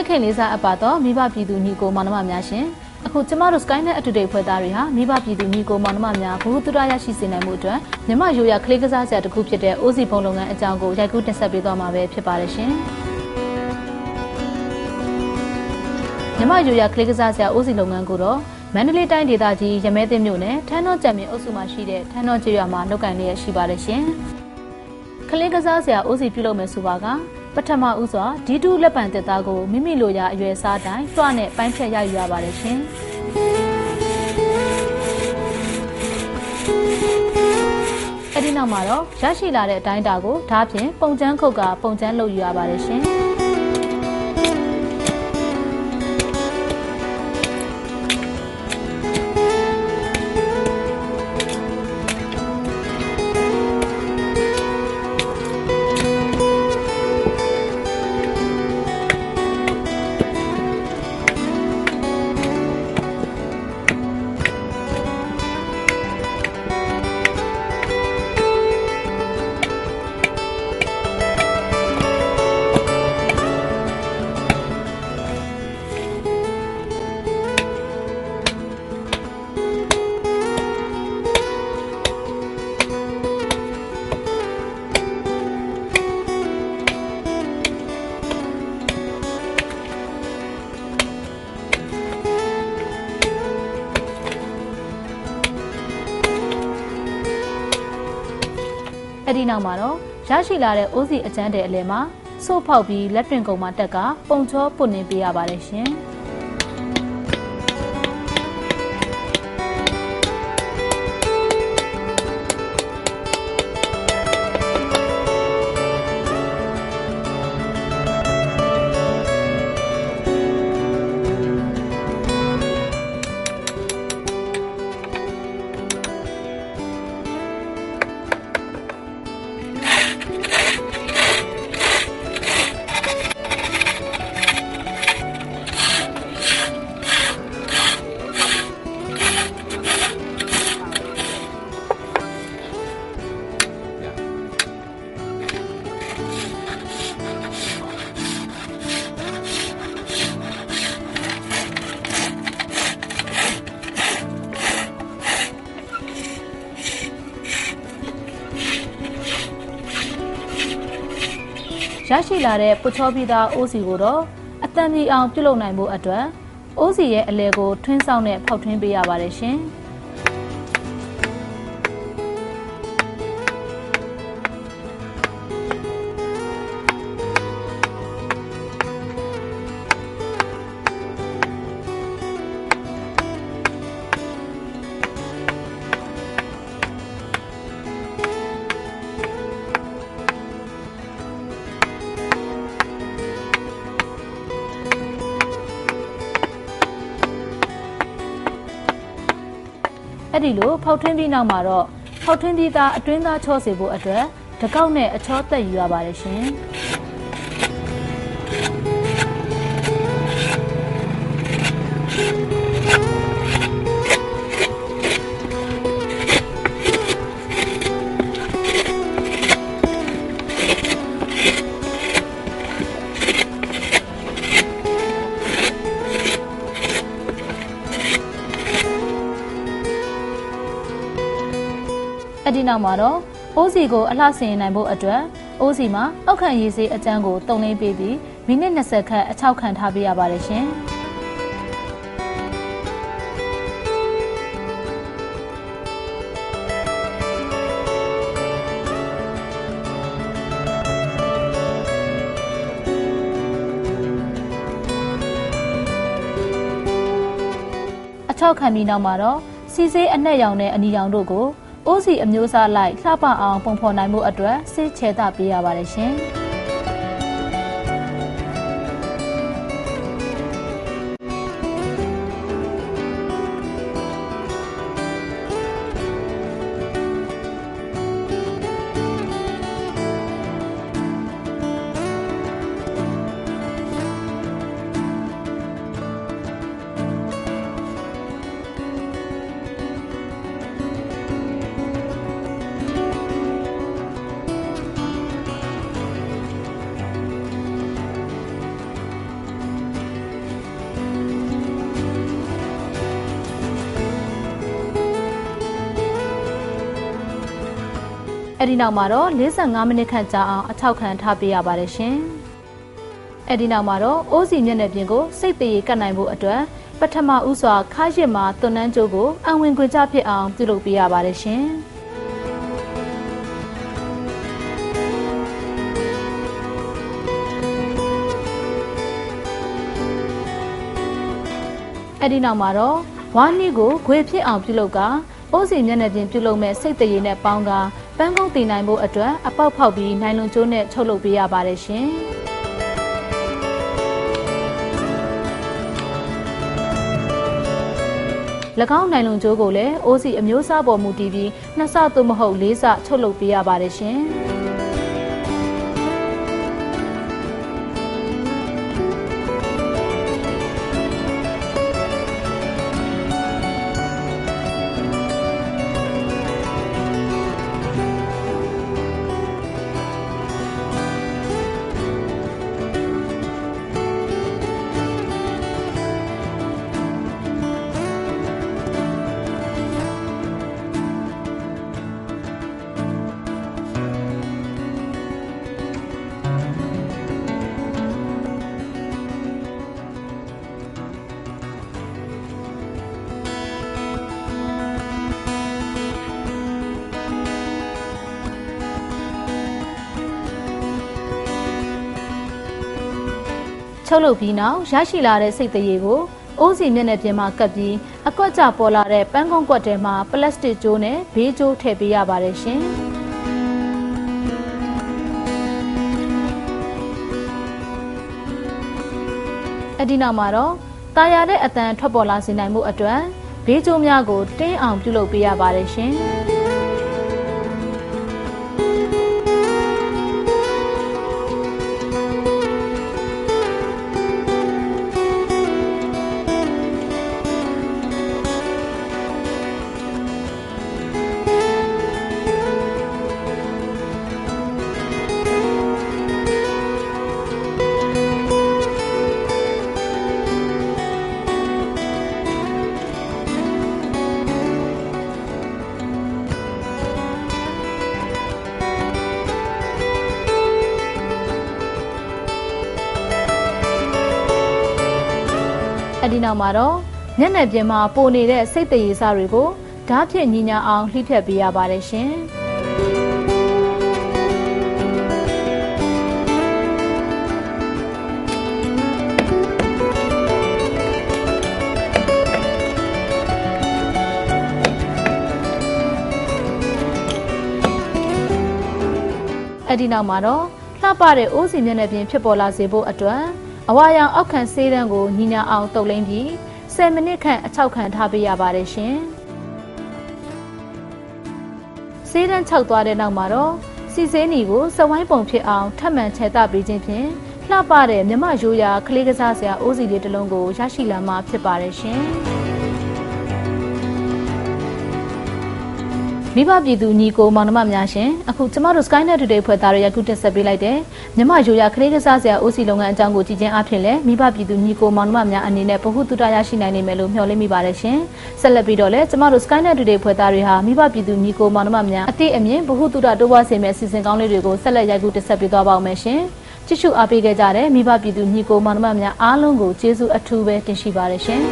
စ်ခင်လေးစားအပ်ပါတော့မိဘပြည်သူညီကိုမောင်နှမများရှင်အခုကျမတို့ Skynet အတူတူဖွဲ့သားတွေဟာမိဘပြည်သူညီကိုမောင်နှမများဘ ഹു တုရရရှိစေနိုင်မှုအတွက်မြမရိုးရကလေးကစားစရာတစ်ခုဖြစ်တဲ့အိုးစီဖုံလုပ်ငန်းအကြောင်းကိုရိုက်ကူးတင်ဆက်ပေးသွားမှာပဲဖြစ်ပါတယ်ရှင်မြမရိုးရကလေးကစားစရာအိုးစီလုပ်ငန်းကိုတော့မန္တလေးတိုင်းဒေသကြီးရမဲသိမ်းမြို့နယ်ထန်းတော်ကြံမြင့်အုပ်စုမှာရှိတဲ့ထန်းတော်ကျေးရွာမှာလုပ်ကိုင်နေရရှိပါတယ်ရှင်ကလေးကစားစရာအိုးစီပြုလုပ်မယ်ဆိုပါက ပထမဦးစွာဒီတူလက်ပံတက်သားကိုမိမိလိုရာအရွယ်စားတိုင်းတွနဲ့ပိုင်းဖြတ်ရယူရပါတယ်ရှင်။အဲဒီနောက်မှာတော့ရရှိလာတဲ့အတိုင်းအတာကိုဓာတ်ဖြင့်ပုံချမ်းခုတ်ကပုံချမ်းလုပ်ယူရပါတယ်ရှင်။ အဲ့ဒီနောက်မှာတော့ရရှိလာတဲ့အိုးစီအကျန်းတဲ့အလဲမှာစိုးဖောက်ပြီးလက်တွင်ကုံမှာတက်ကပုံချောပုတ်နေပေးရပါတယ်ရှင်။ ရရှိလာတဲ့ပုချောပြီးသားအိုးစီကိုတော့အတန်ကြီးအောင်ပြုလုပ်နိုင်ဖို့အတွက်အိုးစီရဲ့အလဲကိုထွင်းဆောင်နဲ့ဖောက်ထွင်းပေးရပါတယ်ရှင်။ အဲ့ဒီလိုဖောက်ထွင်းပြီးနောက်မှာတော့ဖောက်ထွင်းပြီးသားအတွင်းသားချောစေဖို့အတွက်တကောက်နဲ့အချောသက်ယူရပါတယ်ရှင် နောက်မှာတော့အိုးစီကိုအလှဆင်နိုင်ဖို့အတွက်အိုးစီမှာအောက်ခံရည်စေးအကျန်းကိုတုံလင်းပေးပြီးမိနစ်20ခန့်အချောက်ခံထားပေးရပါတယ်ရှင်။အချောက်ခံပြီးနောက်မှာတော့စီစေးအနက်ရောင်နဲ့အနီရောင်တို့ကို အိုးစီအမျိုးအစားလိုက်လှပအောင်ပုံဖော်နိုင်မှုအတွက်စေးချဲတာပေးရပါတယ်ရှင်။ အဲ့ဒီနောက်မှာတော့45မိနစ်ခန့်ကြာအောင်အထောက်ခံထားပေးရပါတယ်ရှင်အဲ့ဒီနောက်မှာတော့အိုးစီမျက်နှာပြင်ကိုစိတ်တရေကတ်နိုင်ဖို့အတွက်ပထမဦးစွာခါရစ်မှာသွန်နှန်းကြိုးကိုအဝင်ခွင်ကြဖြစ်အောင်ပြုလုပ်ပေးရပါတယ်ရှင်အဲ့ဒီနောက်မှာတော့ဝါနီကိုခွေဖြစ်အောင်ပြုလုပ်ကအိုးစီမျက်နှာပြင်ပြုလုပ်မဲ့စိတ်တရေနဲ့ပေါင်းက ပန်းကုန်းတည်နိုင်ဖို့အတွက်အပေါက်ဖောက်ပြီးနိုင်လွန်ကျိုးနဲ့ချုပ်လုပ်ပေးရပါတယ်ရှင်။၎င်းနိုင်လွန်ကျိုးကိုလည်းအိုးစီအမျိုးအစားပေါ်မူတည်ပြီးနှစ်ဆသို့မဟုတ်လေးဆချုပ်လုပ်ပေးရပါတယ်ရှင်။ ချုပ်လုပ်ပြီးနောက်ရရှိလာတဲ့စိတ်တရေကိုအိုးစီမျက်နှာပြင်မှာကပ်ပြီးအကွက်ကြပေါ်လာတဲ့ပန်းကုန်းကွက်ထဲမှာပလတ်စတစ်ကြိုးနဲ့ဘေးကြိုးထည့်ပေးရပါတယ်ရှင်။အဒီနောက်မှာတော့တာယာတဲ့အတန်ထွက်ပေါ်လာစေနိုင်မှုအတွက်ဘေးကြိုးများကိုတင်းအောင်ပြုလုပ်ပေးရပါတယ်ရှင်။ အဒီနောက်မှာတော့မျက်နှာပြင်မှာပိုနေတဲ့စိတ်တရေစားတွေကိုဓာတ်ဖြင့်ညီညာအောင်လှိဖြတ်ပေးရပါတယ်ရှင်အဒီနောက်မှာတော့လှပတဲ့အိုးစီမျက်နှာပြင်ဖြစ်ပေါ်လာစေဖို့အတွက် အဝါရောင်အောက်ခံဆေးတန်းကိုညီညာအောင်တုပ်လိမ့်ပြီး10မိနစ်ခန့်အချောက်ခံထားပေးရပါတယ်ရှင်။ဆေးတန်းခြောက်သွားတဲ့နောက်မှာတော့စီစဲနီကိုစဝိုင်းပုံဖြစ်အောင်ထပ်မံခြေတပေးခြင်းဖြင့်လှပတဲ့မြမရိုးရာကလေးကစားစရာအိုးစီလေးတစ်လုံးကိုရရှိလာမှာဖြစ်ပါတယ်ရှင်။ မိဘပြည်သူညီကိုမောင်နှမများရှင်အခုကျမတို့ Skynet Today ဖွဲ့သားရရခုတက်ဆက်ပေးလိုက်တဲ့မြမရိုးရခလေးကစားစရာအိုးစီလုပ်ငန်းအကြောင်းကိုကြည့်ချင်းအဖြစ်လဲမိဘပြည်သူညီကိုမောင်နှမများအနေနဲ့ဗဟုသုတရရှိနိုင်နေမယ်လို့မျှော်လင့်မိပါတယ်ရှင်ဆက်လက်ပြီးတော့လဲကျမတို့ Skynet Today ဖွဲ့သားတွေဟာမိဘပြည်သူညီကိုမောင်နှမများအတိအမြင်ဗဟုသုတတိုးပွားစေမယ့်အစီအစဉ်ကောင်းလေးတွေကိုဆက်လက်ရိုက်ကူးတက်ဆက်ပေးသွားပါဦးမယ်ရှင်ကြည့်ရှုအားပေးခဲ့ကြတဲ့မိဘပြည်သူညီကိုမောင်နှမများအားလုံးကိုကျေးဇူးအထူးပဲတင်ရှိပါတယ်ရှင်